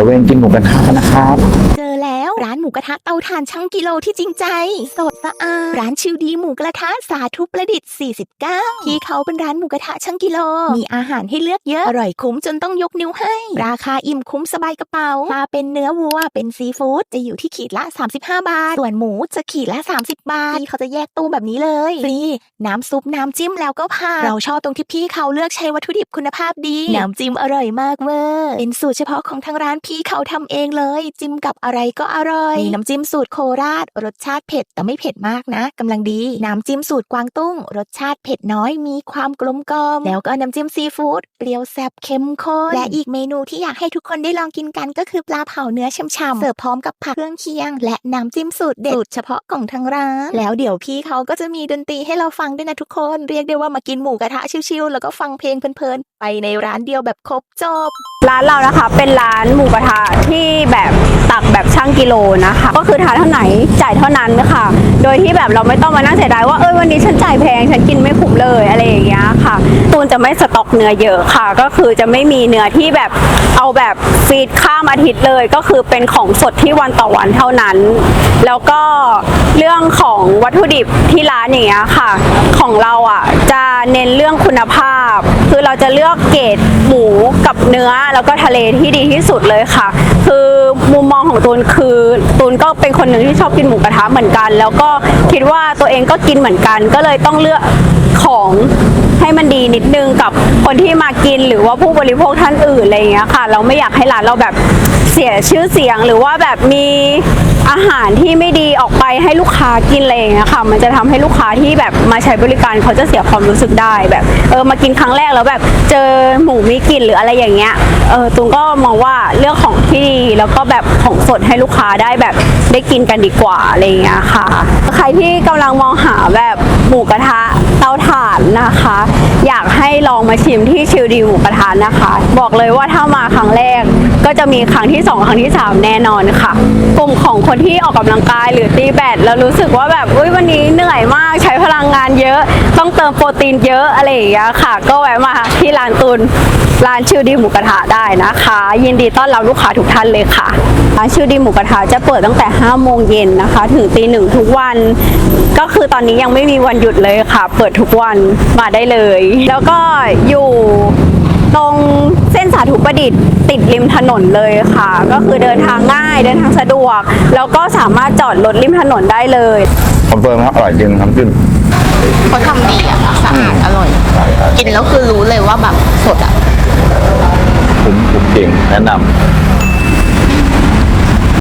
ตะเวนกินหมูกระทะกันนะครับ เจอแร้านหมูกระทะเตาถ่านช่างกิโลที่จริงใจ สดสะอาดร้านชิวดีหมูกระทะสาธุประดิษฐ์ 49 ที่เขาเป็นร้านหมูกระทะช่างกิโล มีอาหารให้เลือกเยอะ อร่อยคุ้มจนต้องยกนิ้วให้ ราคาอิ่มคุ้มสบายกระเป๋าถ้าเป็นเนื้อวัวเป็นซีฟู้ดจะอยู่ที่ขีดละ 35 บาท ส่วนหมูจะขีดละ 30 บาทที่เขาจะแยกตู้แบบนี้เลยฟรีน้ำซุปน้ำจิ้มแล้วก็ผ่าเราชอบตรงที่พี่เขาเลือกใช้วัตถุดิบคุณภาพดีน้ำจิ้มอร่อยมากเวอร์เป็นสูตรเฉพาะของทางร้านพี่เขาทำเองเลย จิ้มกับอะไรก็อร่อย มีน้ำจิ้มสูตรโคราช รสชาติเผ็ดแต่ไม่เผ็ดมากนะกำลังดี น้ำจิ้มสูตรกวางตุ้ง รสชาติเผ็ดน้อยมีความกลมกล่อมแล้วก็น้ำจิ้มซีฟู้ดเปรี้ยวแซ่บเข้มข้นและอีกเมนูที่อยากให้ทุกคนได้ลองกินกันก็คือปลาเผาเนื้อช่ำๆเสิร์ฟพร้อมกับผักเครื่องเคียง และน้ำจิ้มสูตรเด็ดสูตรเฉพาะของทางร้าน แล้วเดี๋ยวพี่เขาก็จะมีดนตรีให้เราฟังด้วยนะทุกคน เรียกได้ว่ามากินหมูกระทะชิวๆแล้วก็ฟังเพลงเพลินๆไปในร้านเดียวแบบครบจบ ร้านเรานะคะเป็นร้านหมูกระทะที่แบบตักแบบ ช่างกิโลนะคะ ก็คือทานเท่าไหนจ่ายเท่านั้นค่ะ โดยที่แบบเราไม่ต้องมานั่งเสียดายว่าเอ้ยวันนี้ฉันจ่ายแพงฉันกินไม่คุ้มเลยอะไรอย่างเงี้ยค่ะ ตูนจะไม่สต็อกเนื้อเยอะค่ะ ก็คือจะไม่มีเนื้อที่แบบเอาแบบฟีดข้ามอาทิตย์เลย ก็คือเป็นของสดที่วันต่อวันเท่านั้น แล้วก็เรื่องของวัตถุดิบที่ร้านอย่างเงี้ยค่ะ ของเราอะจะเน้นเรื่องคุณภาพ คือเราจะเลือกเกรดหมูกับเนื้อแล้วก็ทะเลที่ดีที่สุดเลยค่ะ คือมุมมองของตูนคือตูนก็เป็นคนหนึ่งที่ชอบกินหมูกระทะเหมือนกัน แล้วก็คิดว่าตัวเองก็กินเหมือนกัน ก็เลยต้องเลือกของให้มันดีนิดนึงกับคนที่มากินหรือว่าผู้บริโภคท่านอื่นอะไรอย่างเงี้ยค่ะ เราไม่อยากให้ร้านเราแบบ สียชื่อเสียงหรือว่าแบบมีอาหารที่ไม่ดีออกไปให้ลูกค้ากินอะไรอย่างเงี้ยค่ะ มันจะทำให้ลูกค้าที่แบบมาใช้บริการเขาจะเสียความรู้สึกได้แบบ เออมากินครั้งแรกแล้วแบบเจอหมูมีกลิ่นหรืออะไรอย่างเงี้ยเออตุงก็มองว่าเลือกของที่ดีแล้วก็แบบของสดให้ลูกค้าได้แบบได้กินกันดีกว่าอะไรอย่างเงี้ยค่ะ ใครที่กำลังมองหาแบบหมูกระทะเตาถ่านนะคะ อยากใลองมาชิมที่ชิลดีหมูกระทะนะคะ บอกเลยว่าถ้ามาครั้งแรก ก็จะมีครั้งที่สองครั้งที่สามแน่นอนค่ะกลุ่มของคนที่ออกกำลังกายหรือตีแบดแล้วรู้สึกว่าแบบอุ้ยวันนี้เหนื่อยมากใช้พ มโปรตีนเยอะอะไรอย่างเงี้ยค่ะ ก็แวะมาที่ร้านตุนร้านชิลดีหมูกระทะได้นะคะ ยินดีต้อนรับลูกค้าทุกท่านเลยค่ะ ร้านชิลดีหมูกระทะจะเปิดตั้งแต่ 5 โมงเย็นนะคะ ถึงตีหนึ่งทุกวัน ก็คือตอนนี้ยังไม่มีวันหยุดเลยค่ะ เปิดทุกวันมาได้เลย แล้วก็อยู่ตรงเส้นสาธุประดิษฐ์ติดริมถนนเลยค่ะ ก็คือเดินทางง่ายเดินทางสะดวก แล้วก็สามารถจอดรถริมถนนได้เลยคอนเฟิร์มครับอร่อยจริงน้ำจิ้ม เขาทำดีอะค่ะสะอาดอร่อย กินแล้วคือรู้เลยว่าแบบสดอะผมผมจริงแนะนำ